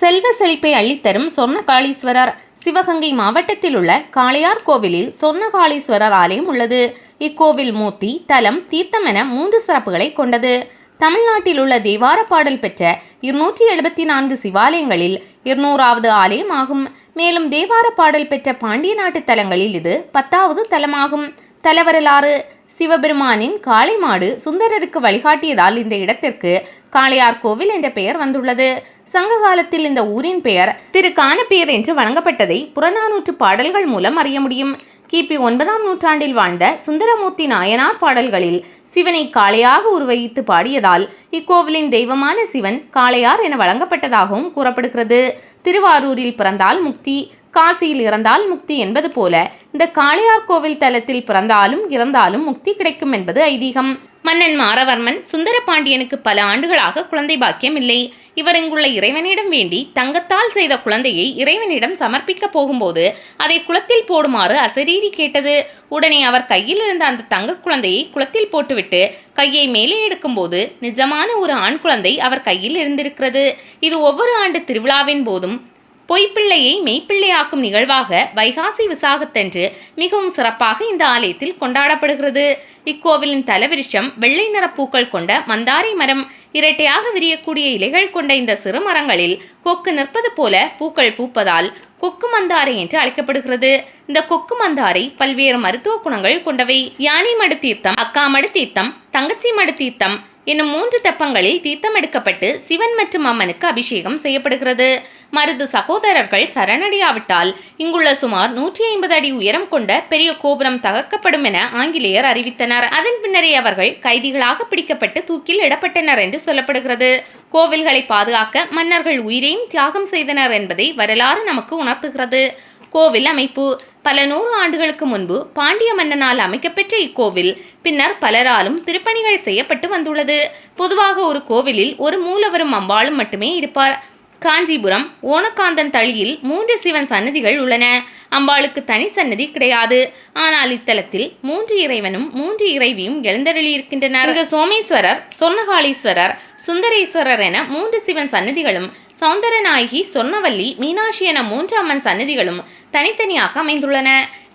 செல்வ செழிப்பை அள்ளித்தரும் சொர்ணகாளீஸ்வரர். சிவகங்கை மாவட்டத்தில் உள்ள காளையார் கோவிலில் சொர்ணகாளீஸ்வரர் ஆலயம் உள்ளது. இக்கோவில் மூர்த்தி தலம் தீர்த்தம் என மூன்று சிறப்புகளை கொண்டது. தமிழ்நாட்டில் உள்ள தேவார பாடல் பெற்ற இருநூற்றி எழுபத்தி நான்கு சிவாலயங்களில் இருநூறாவது ஆலயம் ஆகும். மேலும் தேவார பாடல் பெற்ற பாண்டிய நாட்டு தலங்களில் இது பத்தாவது தலமாகும். தலவரலாறு சிவபெருமானின் காளை மாடு சுந்தரருக்கு வழிகாட்டியதால் இந்த இடத்திற்கு காளையார் கோவில் என்ற பெயர் வந்துள்ளது. சங்க காலத்தில் இந்த ஊரின் பெயர் திரு பெயர் என்று வழங்கப்பட்டதை புறநானூற்று பாடல்கள் மூலம் அறிய முடியும். கிபி ஒன்பதாம் நூற்றாண்டில் வாழ்ந்த சுந்தரமூர்த்தி நாயனார் பாடல்களில் சிவனை காளையாக உருவகித்து பாடியதால் இக்கோவிலின் தெய்வமான சிவன் காளையார் என வழங்கப்பட்டதாகவும் கூறப்படுகிறது. திருவாரூரில் பிறந்தால் முக்தி காசியில் இறந்தால் முக்தி என்பது போல இந்த காளையார் கோவில் தலத்தில் பிறந்தாலும் இறந்தாலும் முக்தி கிடைக்கும் என்பது ஐதீகம். மன்னன் மாரவர்மன் சுந்தர பாண்டியனுக்கு பல ஆண்டுகளாக குழந்தை பாக்கியம் இல்லை. இவர் இங்குள்ள இறைவனிடம் வேண்டி தங்கத்தால் செய்த குழந்தையை இறைவனிடம் சமர்ப்பிக்க போகும்போது அதை குளத்தில் போடுமாறு அசரீரி கேட்டது. உடனே அவர் கையில் இருந்த அந்த தங்க குழந்தையை குளத்தில் போட்டுவிட்டு கையை மேலே எடுக்கும்போது நிஜமான ஒரு ஆண் குழந்தை அவர் கையில் இருந்திருக்கிறது. இது ஒவ்வொரு ஆண்டு திருவிழாவின் போதும் பொய்ப்பிள்ளையை மெய்ப்பிள்ளையாக்கும் நிகழ்வாக வைகாசி விசாகத்தன்று மிகவும் சிறப்பாக இந்த ஆலயத்தில் கொண்டாடப்படுகிறது. இக்கோவிலின் தலவிருஷம் வெள்ளை நிற பூக்கள் கொண்ட மந்தாரை மரம் இரட்டையாக விரியக்கூடிய இலைகள் கொண்ட இந்த சிறு மரங்களில் கொக்கு நிற்பது போல பூக்கள் பூப்பதால் கொக்கு மந்தாரை என்று அழைக்கப்படுகிறது. இந்த கொக்கு மந்தாரை பல்வேறு மருத்துவ குணங்கள் கொண்டவை. யானை மடு தீர்த்தம் அக்கா மடு தீர்த்தம் தங்கச்சி மடு தீர்த்தம் என்னும் மூன்று தெப்பங்களில் தீர்த்தம் எடுக்கப்பட்டு சிவன் மற்றும் அம்மனுக்கு அபிஷேகம் செய்யப்படுகிறது. மருது சகோதரர்கள் சரணடையாவிட்டால் இங்குள்ள சுமார் நூற்றி ஐம்பது அடி உயரம் கொண்ட பெரிய கோபுரம் தகர்க்கப்படும் என ஆங்கிலேயர் அறிவித்தனர். அதன் பின்னரே அவர்கள் கைதிகளாக பிடிக்கப்பட்டு தூக்கில் இடப்பட்டனர் என்று சொல்லப்படுகிறது. கோவில்களை பாதுகாக்க மன்னர்கள் உயிரையும் தியாகம் செய்தனர் என்பதை வரலாறு நமக்கு உணர்த்துகிறது. கோவில் அமைப்பு பல நூறு ஆண்டுகளுக்கு முன்பு பாண்டிய மன்னனால் அமைக்கப்பெற்ற இக்கோவில் பின்னர் பலராலும் திருப்பணிகள் செய்யப்பட்டு வந்துள்ளது. பொதுவாக ஒரு கோவிலில் ஒரு மூலவரும் அம்பாளும் மட்டுமே இருப்பார். காஞ்சிபுரம் ஓணக்காந்தன் தளியில் மூன்று சிவன் சன்னதிகள் உள்ளன. அம்பாளுக்கு தனி சன்னதி கிடையாது. ஆனால் இத்தலத்தில் மூன்று இறைவனும் மூன்று இறைவியும் எழுந்தருளியிருக்கின்றனர். இங்கு சோமேஸ்வரர் சொர்ணகாளீஸ்வரர் சுந்தரேஸ்வரர் என மூன்று சிவன் சன்னதிகளும் சௌந்தரநாயகி சொர்ணவல்லி மீனாட்சி என மூன்று அம்மன் சன்னதிகளும் தனித்தனியாக அமைந்துள்ளன.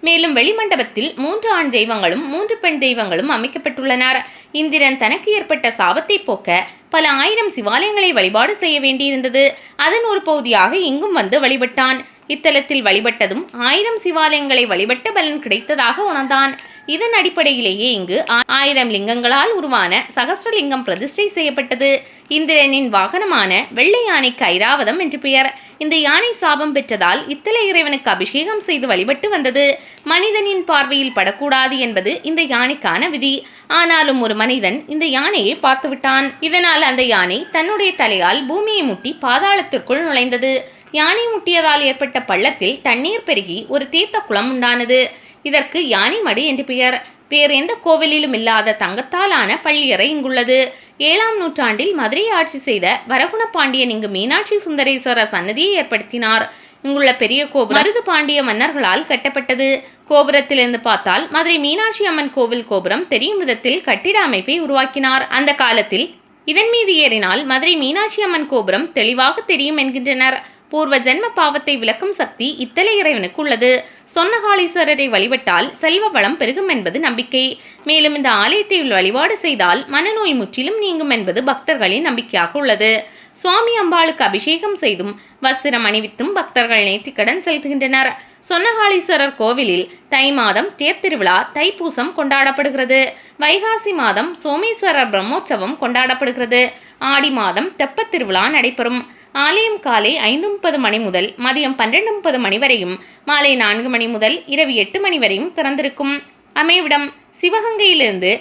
மேலும் வெளிமண்டபத்தில் மூன்று ஆண் தெய்வங்களும் மூன்று பெண் தெய்வங்களும் அமைக்கப்பட்டுள்ளனர். இந்திரன் தனக்கு ஏற்பட்ட சாபத்தை போக்க பல ஆயிரம் சிவாலயங்களை வழிபாடு செய்ய வேண்டியிருந்தது. அதன் ஒரு பகுதியாக இங்கும் வந்து வழிபட்டான். இத்தலத்தில் வழிபட்டதும் ஆயிரம் சிவாலயங்களை வழிபட்ட பலன் கிடைத்ததாக உணர்ந்தான். இதன் அடிப்படையிலேயே இங்கு ஆயிரம் லிங்கங்களால் உருவான சகஸ்ரலிங்கம் பிரதிஷ்டை செய்யப்பட்டது. இந்திரனின் வாகனமான வெள்ளை யானைக்கு ஐராவதம் என்று பெயர். இந்த யானை சாபம் பெற்றதால் இத்தலை இறைவனுக்கு அபிஷேகம் செய்து வழிபட்டு வந்தது. மனிதனின் பார்வையில் படக்கூடாது என்பது இந்த யானைக்கான விதி. ஆனாலும் ஒரு மனிதன் இந்த யானையை பார்த்துவிட்டான். இதனால் அந்த யானை தன்னுடைய தலையால் பூமியை முட்டி பாதாளத்திற்குள் நுழைந்தது. யானை முட்டியதால் ஏற்பட்ட பள்ளத்தில் தண்ணீர் பெருகி ஒரு தீர்த்த குளம் உண்டானது. இதற்கு யானை என்று பெயர். வேறு எந்த கோவிலிலும் இல்லாத தங்கத்தாலான பள்ளியறை இங்குள்ளது. ஏழாம் நூற்றாண்டில் மதுரையை ஆட்சி செய்த வரகுண பாண்டியன் இங்கு மீனாட்சி சுந்தரேஸ்வரர் சன்னதியை ஏற்படுத்தினார். இங்குள்ள பெரிய கோபுரம் மருது பாண்டிய மன்னர்களால் கட்டப்பட்டது. கோபுரத்திலிருந்து பார்த்தால் மதுரை மீனாட்சி அம்மன் கோவில் கோபுரம் தெரியும் விதத்தில் கட்டிட அமைப்பை உருவாக்கினார். அந்த காலத்தில் இதன் மீது ஏறினால் மதுரை மீனாட்சி அம்மன் கோபுரம் தெளிவாக தெரியும் என்கின்றனர். பூர்வ ஜென்ம பாவத்தை விளக்கும் சக்தி இத்தலை இறைவனுக்கு உள்ளது சொன்னகாளீஸ்வரரை வழிபட்டால் செல்வ வளம் பெருகும் என்பது நம்பிக்கை. மேலும் இந்த ஆலயத்தை வழிபாடு செய்தால் மனநோய் முற்றிலும் நீங்கும் என்பது பக்தர்களின் நம்பிக்கையாக உள்ளது. சுவாமி அம்பாளுக்கு அபிஷேகம் செய்தும் வஸ்திரம் அணிவித்தும் பக்தர்கள் நேர்த்திக்கடன் செலுத்துகின்றனர். சொன்னகாளீஸ்வரர் கோவிலில் தை மாதம் தேர்த்திருவிழா தைப்பூசம் கொண்டாடப்படுகிறது. வைகாசி மாதம் சோமேஸ்வரர் பிரம்மோற்சவம் கொண்டாடப்படுகிறது. ஆடி மாதம் தெப்பத் திருவிழா நடைபெறும். ஆலயம் காலை ஐந்து முப்பது மணி முதல் மதியம் பன்னிரண்டு முப்பது மணி வரையும் மாலை நான்கு மணி முதல் இரவு எட்டு மணி வரையும் திறந்திருக்கும். அமைவிடம் சிவகங்கையிலிருந்து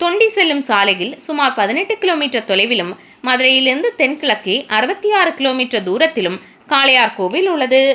தொண்டி செல்லும் சாலையில் சுமார் பதினெட்டு கிலோமீட்டர் தொலைவிலும் மதுரையிலிருந்து தென்கிழக்கே அறுபத்தி ஆறு கிலோமீட்டர் தூரத்திலும் காளையார் கோவில் உள்ளது.